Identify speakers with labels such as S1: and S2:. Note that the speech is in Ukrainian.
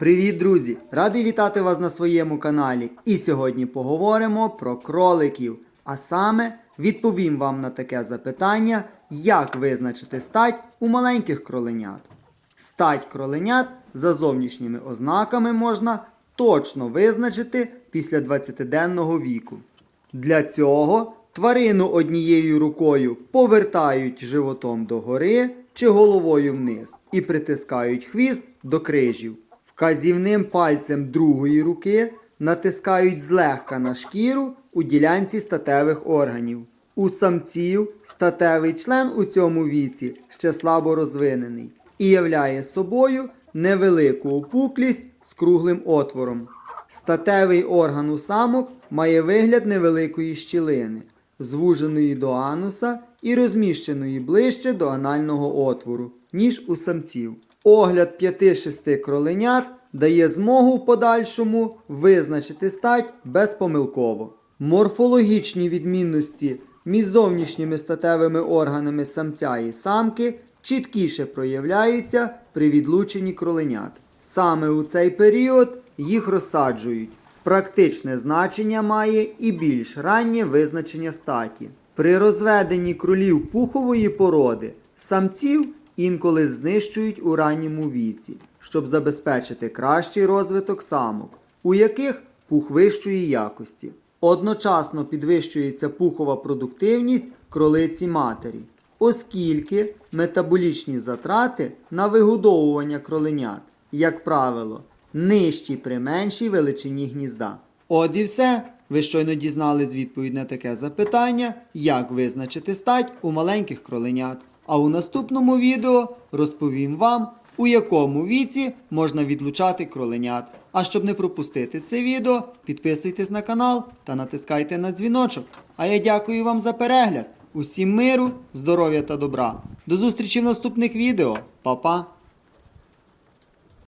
S1: Привіт, друзі! Радий вітати вас на своєму каналі. І сьогодні поговоримо про кроликів. А саме відповім вам на таке запитання, як визначити стать у маленьких кроленят. Стать кроленят за зовнішніми ознаками можна точно визначити після 20-денного віку. Для цього тварину однією рукою повертають животом догори чи головою вниз і притискають хвіст до крижів. Вказівним пальцем другої руки натискають злегка на шкіру у ділянці статевих органів. У самців статевий член у цьому віці ще слабо розвинений і являє собою невелику опуклість з круглим отвором. Статевий орган у самок має вигляд невеликої щілини, звуженої до ануса і розміщеної ближче до анального отвору, ніж у самців. Огляд 5-6 кроленят дає змогу в подальшому визначити стать безпомилково. Морфологічні відмінності між зовнішніми статевими органами самця і самки чіткіше проявляються при відлученні кроленят. Саме у цей період їх розсаджують. Практичне значення має і більш раннє визначення статі. При розведенні кролів пухової породи самців інколи знищують у ранньому віці, щоб забезпечити кращий розвиток самок, у яких пух вищої якості. Одночасно підвищується пухова продуктивність кролиці матері, оскільки метаболічні затрати на вигодовування кроленят, як правило, нижчі при меншій величині гнізда. От і все. Ви щойно дізнались відповідь на таке запитання, як визначити стать у маленьких кроленят. А у наступному відео розповім вам, у якому віці можна відлучати кроленят. А щоб не пропустити це відео, підписуйтесь на канал та натискайте на дзвіночок. А я дякую вам за перегляд. Усім миру, здоров'я та добра. До зустрічі в наступних відео. Па-па!